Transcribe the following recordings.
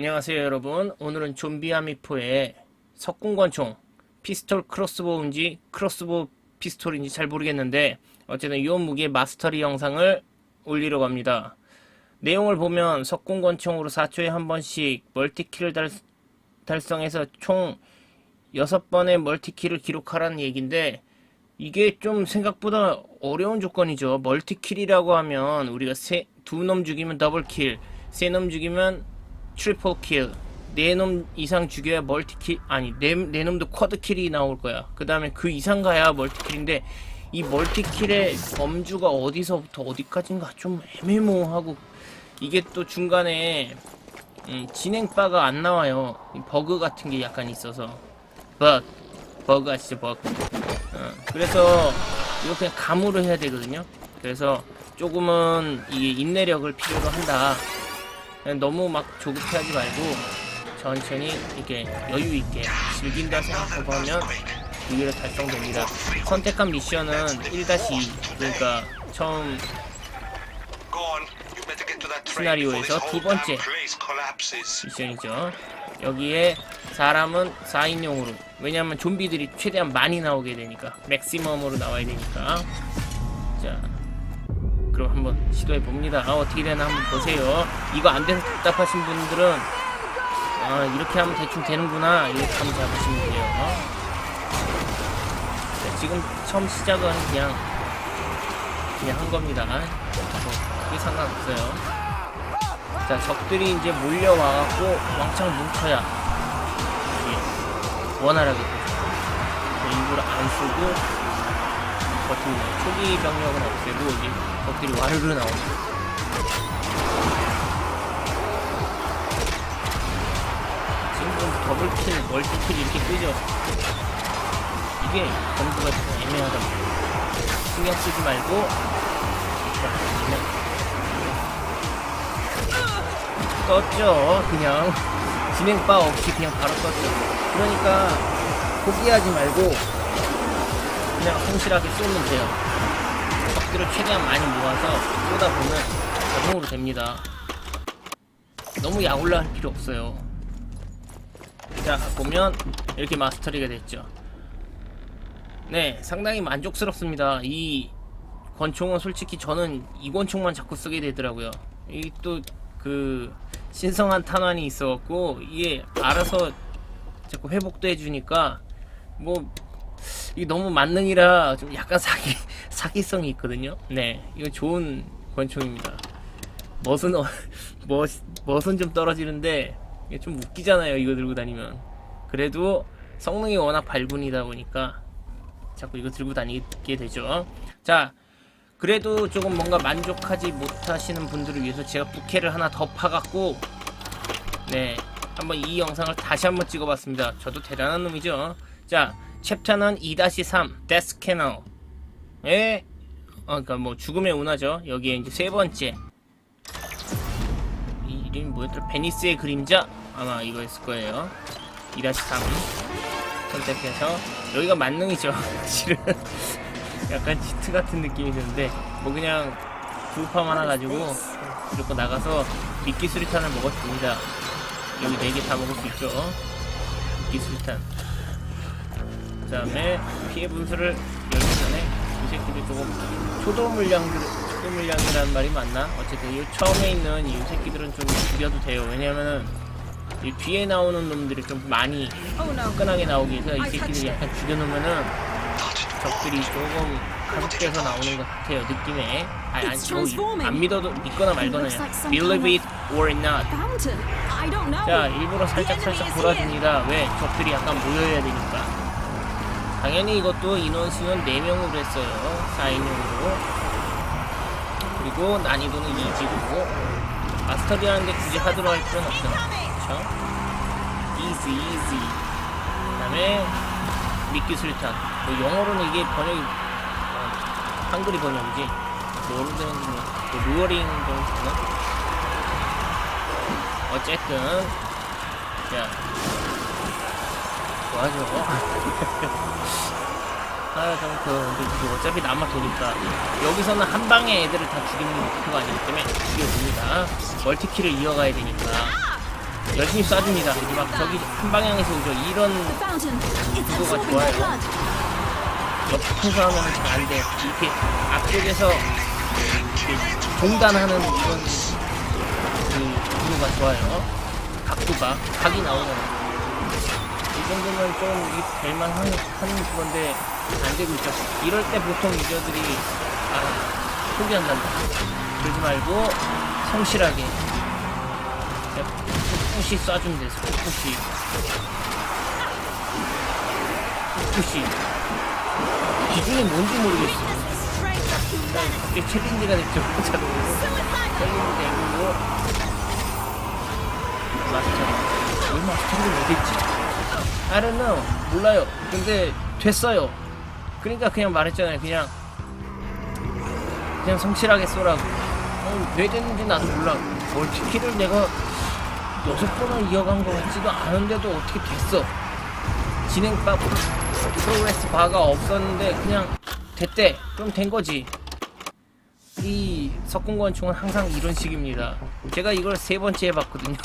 안녕하세요 여러분 오늘은 좀비 아미포의 석궁권총 피스톨 크로스보우인지 크로스보우 피스톨인지 잘 모르겠는데 어쨌든 이 무기의 마스터리 영상을 올리려고 합니다 내용을 보면 석궁권총으로 4초에 한 번씩 멀티킬을 달, 달성해서 총 6번의 멀티킬을 기록하라는 얘기인데 이게 좀 생각보다 어려운 조건이죠. 멀티킬이라고 하면 우리가 두놈 죽이면 더블킬, 세 놈 죽이면 트리플 킬, 네 놈 이상 죽여야 멀티킬, 아니 네, 네 놈도 쿼드킬이 나올 거야. 그 다음에 그 이상 가야 멀티킬인데 이 멀티킬의 범주가 어디서부터 어디까지인가 좀 애매모호하고 이게 또 중간에 음, 진행바가 안 나와요. 이 버그 같은 게 약간 있어서 버그, 버그 아시죠 버그. 어, 그래서 이거 그냥 감으로 해야 되거든요. 그래서 조금은 이 인내력을 필요로 한다. 너무 막 조급해하지 말고 천천히 이렇게 여유 있게 즐긴다 생각하고 하면 무기로 달성됩니다. 선택한 미션은 1-2 그러니까 처음 시나리오에서 두 번째 미션이죠. 여기에 사람은 4인용으로 왜냐면 좀비들이 최대한 많이 나오게 되니까 맥시멈으로 나와야 되니까 자 그럼 한번 시도해 봅니다. 아, 어떻게 되나 한번 보세요. 이거 안 돼서 답답하신 분들은 아 이렇게 하면 대충 되는구나. 이렇게 하면 잡으시면 돼요. 자, 지금 처음 시작은 그냥 그냥 한 겁니다. 뭐 크게 상관없어요. 자 적들이 이제 몰려와갖고 왕창 뭉쳐야 원활하게 되죠 일부러 안 쓰고 버티고 초기 병력은 없애고 이제 적들이 와르르 나옵니다 지금 좀 더블킬, 멀티킬 이렇게 뜨죠 이게 범주가 좀 애매하다 신경 쓰지 말고 떴죠. 그냥 진행바 없이 그냥 바로 떴죠. 그러니까 포기하지 말고 그냥 성실하게 쏘면 돼요. 적들을 최대한 많이 모아서 쏘다 보면 자동으로 됩니다. 너무 약올라 할 필요 없어요. 자, 보면 이렇게 마스터리가 됐죠. 네, 상당히 만족스럽습니다. 이 권총은 솔직히 저는 이 권총만 자꾸 쓰게 되더라고요. 이 또 그 신성한 탄환이 있어갖고 이게 알아서 자꾸 회복도 해주니까 뭐 이게 너무 만능이라 좀 약간 사기 사기성이 있거든요. 네, 이거 좋은 권총입니다. 멋은 어, 멋 멋은 좀 떨어지는데 이게 좀 웃기잖아요. 이거 들고 다니면 그래도 성능이 워낙 발군이다 보니까 자꾸 이거 들고 다니게 되죠. 자, 그래도 조금 뭔가 만족하지 못하시는 분들을 위해서 제가 부캐를 하나 더 파갖고 네 한번 이 영상을 다시 한번 찍어봤습니다. 저도 대단한 놈이죠. 자 챕터는 2-3 데스 캐너 예 어, 그러니까 뭐 죽음의 운하죠. 여기에 이제 세 번째 이 이름이 뭐였더라? 베니스의 그림자 아마 이거였을 거예요. 2-3 선택해서 여기가 만능이죠. 실은 약간 치트 같은 느낌이 드는데 뭐 그냥 구급함 하나 가지고 무조건 나가서 미끼 수리탄을 먹었습니다 여기 4개 다 먹을 수 있죠 미끼 수리탄 그 다음에 피해 분수를 새끼들 조금 초도 물량들 초도 물량이라는 말이 맞나? 어쨌든 이 처음에 있는 이 새끼들은 좀 죽여도 돼요. 왜냐면은 이 뒤에 나오는 놈들이 좀 많이 화끈하게 나오기 위해서 이 새끼들 약간 죽여놓으면은 적들이 조금 가속돼서 나오는 것 같아요 느낌에. 아니 아니 뭐 안 믿어도 믿거나 말거나 believe it or not. 자 일부러 살짝 살짝 돌아줍니다. 왜? 적들이 약간 모여야 되니까 당연히 이것도 인원 수는 4명으로 했어요. 4인용으로. 그리고 난이도는 이지고 마스터리 하는데 굳이 하드로 할 필요는 없잖아. 그쵸? Easy 그 다음에 미끼 술탄. 뭐 영어로는 이게 번역이 어, 한글이 번역이지. 뭐로 되는지 뭐, 뭐 루어링 정도는 어쨌든 자 좋아죠 아 정크 근데 어차피 남아 도니까 여기서는 한 방에 애들을 다 죽이는 게 목표가 아니기 때문에 죽여줍니다 멀티킬을 이어가야 되니까 열심히 쏴줍니다. 막 저기 한 방향에서 오죠. 이런 buat. blood. 옆에서 하면 잘 안 돼. 이렇게 앞쪽에서 중단하는 이런 그 구도가 좋아요. 각도가 각이. 이 정도면 좀 될만 하는, 건데 안 되고 있죠. 이럴 때 보통 유저들이 아 포기한단다. 그러지 말고 성실하게 꿋꿋이 쏴주면 돼서 꿋꿋이 꿋꿋이 기준이 뭔지 모르겠어. 갑자기 챌린지가 됐죠. 챌린지 되고 마스터. 왜 마스터를 못했지? I don't know. 몰라요. 근데 됐어요. 그러니까 그냥 말했잖아요. 그냥 그냥 성실하게 쏘라고. 어, 왜 됐는지 나도 몰라. 멀티키를 내가 여섯 번을 이어간 것 같지도 않은데도 어떻게 됐어? 진행바 프로그레스 바가 없었는데 그냥 됐대. 그럼 된 거지. 이 석궁권총은 항상 이런 식입니다. 제가 이걸 세 번째 해봤거든요.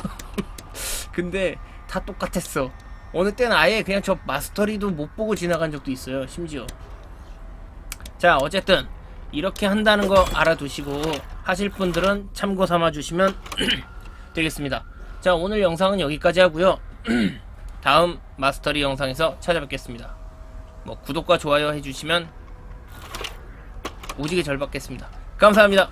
근데 다 똑같았어. 어느 때는 아예 그냥 저 마스터리도 못 보고 지나간 적도 있어요. 심지어. 자, 어쨌든 이렇게 한다는 거 알아두시고 하실 분들은 참고 삼아 주시면 되겠습니다. 자, 오늘 영상은 여기까지 하고요. 다음 마스터리 영상에서 찾아뵙겠습니다. 뭐 구독과 좋아요 해주시면 오지게 절 받겠습니다. 감사합니다.